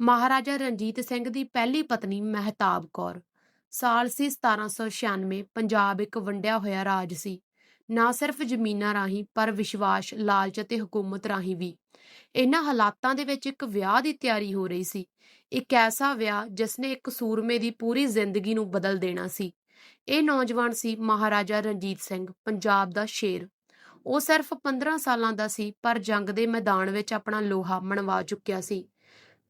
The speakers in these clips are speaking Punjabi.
ਮਹਾਰਾਜਾ ਰਣਜੀਤ ਸਿੰਘ ਦੀ ਪਹਿਲੀ ਪਤਨੀ ਮਹਿਤਾਬ ਕੌਰ। ਸਾਲ ਸੀ 1796 ਪੰਜਾਬ ਇੱਕ ਵੰਡਿਆ ਹੋਇਆ ਰਾਜ ਸੀ। ਨਾ ਸਿਰਫ ਜ਼ਮੀਨਾਂ ਰਾਹੀਂ, ਪਰ ਵਿਸ਼ਵਾਸ, ਲਾਲਚ ਅਤੇ ਹਕੂਮਤ ਰਾਹੀਂ ਵੀ। ਇਹਨਾਂ ਹਾਲਾਤਾਂ ਦੇ ਵਿੱਚ ਇੱਕ ਵਿਆਹ ਦੀ ਤਿਆਰੀ ਹੋ ਰਹੀ ਸੀ। ਇੱਕ ਐਸਾ ਵਿਆਹ ਜਿਸ ਨੇ ਇੱਕ ਸੂਰਮੇ ਦੀ ਪੂਰੀ ਜ਼ਿੰਦਗੀ ਨੂੰ ਬਦਲ ਦੇਣਾ ਸੀ। ਇਹ ਨੌਜਵਾਨ ਸੀ ਮਹਾਰਾਜਾ ਰਣਜੀਤ ਸਿੰਘ, ਪੰਜਾਬ ਦਾ ਸ਼ੇਰ। ਉਹ ਸਿਰਫ 15 ਸਾਲਾਂ ਦਾ ਸੀ, ਪਰ ਜੰਗ ਦੇ ਮੈਦਾਨ ਵਿੱਚ ਆਪਣਾ ਲੋਹਾ ਮਣਵਾ ਚੁੱਕਿਆ ਸੀ।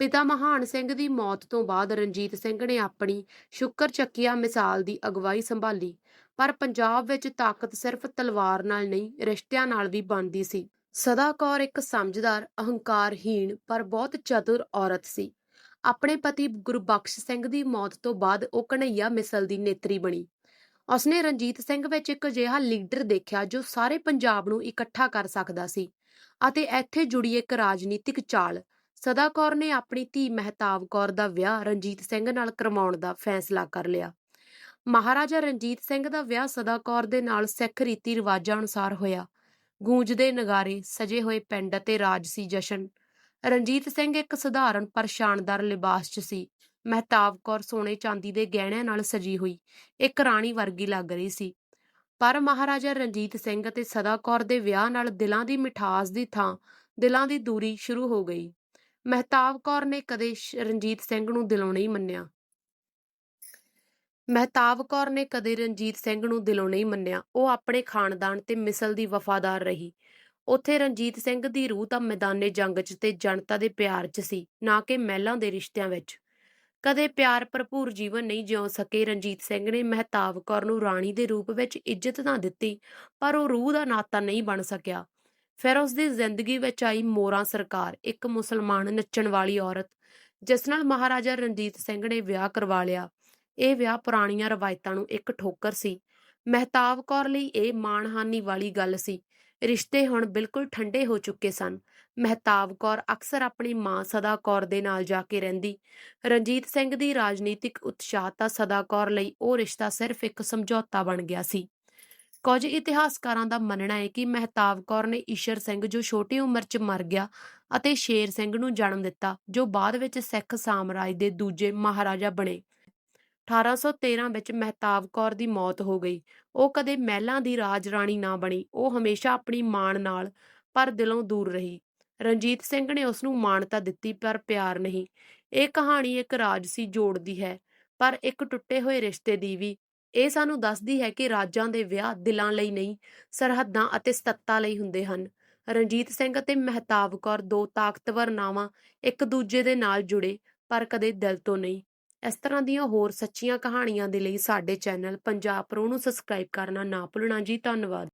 ਪਿਤਾ ਮਹਾਨ ਸਿੰਘ ਦੀ ਮੌਤ ਤੋਂ ਬਾਅਦ ਰਣਜੀਤ ਸਿੰਘ ਨੇ ਆਪਣੀ ਸ਼ੁਕਰ ਚੱਕੀਆ ਮਿਸਾਲ ਦੀ ਅਗਵਾਈ ਸੰਭਾਲੀ, ਪਰ ਪੰਜਾਬ ਵਿੱਚ ਤਾਕਤ ਸਿਰਫ ਤਲਵਾਰ ਨਾਲ ਨਹੀਂ, ਰਿਸ਼ਤਿਆਂ ਨਾਲ ਵੀ ਬਣਦੀ ਸੀ। ਸਦਾ ਕੌਰ ਇੱਕ ਸਮਝਦਾਰ, ਅਹੰਕਾਰਹੀਣ, ਪਰ ਬਹੁਤ ਚਤੁਰ ਔਰਤ ਸੀ। ਆਪਣੇ ਪਤੀ ਗੁਰਬਖਸ਼ ਸਿੰਘ ਦੀ ਮੌਤ ਤੋਂ ਬਾਅਦ ਉਹ ਕਨਈਆ ਮਿਸਲ ਦੀ ਨੇਤਰੀ ਬਣੀ। ਉਸਨੇ ਰਣਜੀਤ ਸਿੰਘ ਵਿੱਚ ਇੱਕ ਅਜਿਹਾ ਲੀਡਰ ਦੇਖਿਆ ਜੋ ਸਾਰੇ ਪੰਜਾਬ ਨੂੰ ਇਕੱਠਾ ਕਰ ਸਕਦਾ ਸੀ ਅਤੇ ਇੱਥੇ ਜੁੜੀ ਇੱਕ ਰਾਜਨੀਤਿਕ ਚਾਲ। ਸਦਾ ਕੌਰ ਨੇ ਆਪਣੀ ਧੀ ਮਹਿਤਾਬ ਕੌਰ ਦਾ ਵਿਆਹ ਰਣਜੀਤ ਸਿੰਘ ਨਾਲ ਕਰਵਾਉਣ ਦਾ ਫੈਸਲਾ ਕਰ ਲਿਆ। ਮਹਾਰਾਜਾ ਰਣਜੀਤ ਸਿੰਘ ਦਾ ਵਿਆਹ ਸਦਾ ਕੌਰ ਦੇ ਨਾਲ ਸਿੱਖ ਰੀਤੀ ਰਿਵਾਜਾਂ ਅਨੁਸਾਰ ਹੋਇਆ। ਗੂੰਜਦੇ ਨਗਾਰੇ ਸਜੇ ਹੋਏ ਪਿੰਡ ਅਤੇ ਰਾਜਸੀ ਜਸ਼ਨ। ਰਣਜੀਤ ਸਿੰਘ ਇੱਕ ਸਧਾਰਨ ਪਰ ਸ਼ਾਨਦਾਰ ਲਿਬਾਸ 'ਚ ਸੀ। ਮਹਿਤਾਬ ਕੌਰ ਸੋਨੇ ਚਾਂਦੀ ਦੇ ਗਹਿਣਿਆਂ ਨਾਲ ਸਜੀ ਹੋਈ, ਇੱਕ ਰਾਣੀ ਵਰਗੀ ਲੱਗ ਰਹੀ ਸੀ। ਪਰ ਮਹਾਰਾਜਾ ਰਣਜੀਤ ਸਿੰਘ ਅਤੇ ਸਦਾ ਕੌਰ ਦੇ ਵਿਆਹ ਨਾਲ ਦਿਲਾਂ ਦੀ ਮਿਠਾਸ ਦੀ ਥਾਂ, ਦਿਲਾਂ ਦੀ ਦੂਰੀ ਸ਼ੁਰੂ ਹੋ ਗਈ। ਮਹਿਤਾਬ ਕੌਰ ਨੇ ਕਦੇ ਰਣਜੀਤ ਸਿੰਘ ਨੂੰ ਦਿਲੋਂ ਨਹੀਂ ਮੰਨਿਆ। ਮਹਿਤਾਬ ਕੌਰ ਨੇ ਕਦੇ ਰਣਜੀਤ ਸਿੰਘ ਨੂੰ ਦਿਲੋਂ ਨਹੀਂ ਮੰਨਿਆ। ਉਹ ਆਪਣੇ ਖਾਨਦਾਨ ਤੇ ਮਿਸਲ ਦੀ ਵਫਾਦਾਰ ਰਹੀ। ਉੱਥੇ ਰਣਜੀਤ ਸਿੰਘ ਦੀ ਰੂਹ ਤਾਂ ਮੈਦਾਨੇ ਜੰਗ 'ਚ ਤੇ ਜਨਤਾ ਦੇ ਪਿਆਰ 'ਚ ਸੀ, ਨਾ ਕਿ ਮਹਿਲਾਂ ਦੇ ਰਿਸ਼ਤਿਆਂ ਵਿੱਚ। ਕਦੇ ਪਿਆਰ ਭਰਪੂਰ ਜੀਵਨ ਨਹੀਂ ਜਿਉ ਸਕੇ, ਰਣਜੀਤ ਸਿੰਘ ਨੇ ਮਹਿਤਾਬ ਕੌਰ ਨੂੰ ਰਾਣੀ ਦੇ ਰੂਪ ਵਿੱਚ ਇੱਜ਼ਤ ਤਾਂ ਦਿੱਤੀ, ਪਰ ਉਹ ਰੂਹ ਦਾ ਨਾਤਾ ਨਹੀਂ ਬਣ ਸਕਿਆ। ਫਿਰ ਉਸ ਦੀ ਜ਼ਿੰਦਗੀ ਵਿੱਚ ਆਈ ਮੋਰਾ ਸਰਕਾਰ, ਇੱਕ ਮੁਸਲਮਾਨ ਨੱਚਣ ਵਾਲੀ ਔਰਤ, ਜਿਸ ਨਾਲ ਮਹਾਰਾਜਾ ਰਣਜੀਤ ਸਿੰਘ ਨੇ ਵਿਆਹ ਕਰਵਾ ਲਿਆ। ਇਹ ਵਿਆਹ ਪੁਰਾਣੀਆਂ ਰਵਾਇਤਾਂ ਨੂੰ ਇੱਕ ਠੋਕਰ ਸੀ। ਮਹਿਤਾਬ ਕੌਰ ਲਈ ਇਹ ਮਾਣਹਾਨੀ ਵਾਲੀ ਗੱਲ ਸੀ। ਰਿਸ਼ਤੇ ਹੁਣ ਬਿਲਕੁਲ ਠੰਡੇ ਹੋ ਚੁੱਕੇ ਸਨ। ਮਹਿਤਾਬ ਕੌਰ ਅਕਸਰ ਆਪਣੀ ਮਾਂ ਸਦਾ ਕੌਰ ਦੇ ਨਾਲ ਜਾ ਕੇ ਰਹਿੰਦੀ। ਰਣਜੀਤ ਸਿੰਘ ਦੀ ਰਾਜਨੀਤਿਕ ਉਤਸ਼ਾਹਤਾ ਸਦਾ ਕੌਰ ਲਈ ਉਹ ਰਿਸ਼ਤਾ ਸਿਰਫ ਇੱਕ ਸਮਝੌਤਾ ਬਣ ਗਿਆ ਸੀ। ਕੁਝ ਇਤਿਹਾਸਕਾਰਾਂ ਦਾ ਮੰਨਣਾ ਹੈ ਕਿ ਮਹਿਤਾਬ ਕੌਰ ਨੇ ਈਸ਼ਰ ਸਿੰਘ ਜੋ ਛੋਟੀ ਉਮਰ 'ਚ ਮਰ ਗਿਆ ਅਤੇ ਸ਼ੇਰ ਸਿੰਘ ਨੂੰ ਜਨਮ ਦਿੱਤਾ, ਜੋ ਬਾਅਦ ਵਿੱਚ ਸਿੱਖ ਸਾਮਰਾਜ ਦੇ ਦੂਜੇ ਮਹਾਰਾਜਾ ਬਣੇ। 1813 ਵਿੱਚ ਮਹਿਤਾਬ ਕੌਰ ਦੀ ਮੌਤ ਹੋ ਗਈ। ਉਹ ਕਦੇ ਮਹਿਲਾਂ ਦੀ ਰਾਜ ਰਾਣੀ ਨਾ ਬਣੀ, ਉਹ ਹਮੇਸ਼ਾ ਆਪਣੀ ਮਾਣ ਨਾਲ ਪਰ ਦਿਲੋਂ ਦੂਰ ਰਹੀ। ਰਣਜੀਤ ਸਿੰਘ ਨੇ ਉਸ ਨੂੰ ਮਾਨਤਾ ਦਿੱਤੀ ਪਰ ਪਿਆਰ ਨਹੀਂ। ਇਹ ਕਹਾਣੀ ਇੱਕ ਰਾਜਸੀ ਜੋੜਦੀ ਹੈ, ਪਰ ਇੱਕ ਟੁੱਟੇ ਹੋਏ ਰਿਸ਼ਤੇ ਦੀ ਵੀ ਇਹ ਸਾਨੂੰ ਦੱਸਦੀ ਹੈ ਕਿ ਰਾਜਾਂ ਦੇ ਵਿਆਹ ਦਿਲਾਂ ਲਈ ਨਹੀਂ, ਸਰਹੱਦਾਂ ਅਤੇ ਸੱਤਾ ਲਈ ਹੁੰਦੇ ਹਨ। ਰਣਜੀਤ ਸਿੰਘ ਅਤੇ ਮਹਿਤਾਬ ਕੌਰ ਦੋ ਤਾਕਤਵਰ ਨਾਵਾਂ ਇੱਕ ਦੂਜੇ ਦੇ ਨਾਲ ਜੁੜੇ, ਪਰ ਕਦੇ ਦਿਲ ਤੋਂ ਨਹੀਂ। ਇਸ ਤਰ੍ਹਾਂ ਦੀਆਂ ਹੋਰ ਸੱਚੀਆਂ ਕਹਾਣੀਆਂ ਦੇ ਲਈ ਸਾਡੇ ਚੈਨਲ ਪੰਜਾਬ ਪ੍ਰੋ ਨੂੰ ਸਬਸਕ੍ਰਾਈਬ ਕਰਨਾ ਨਾ ਭੁੱਲਣਾ ਜੀ, ਧੰਨਵਾਦ।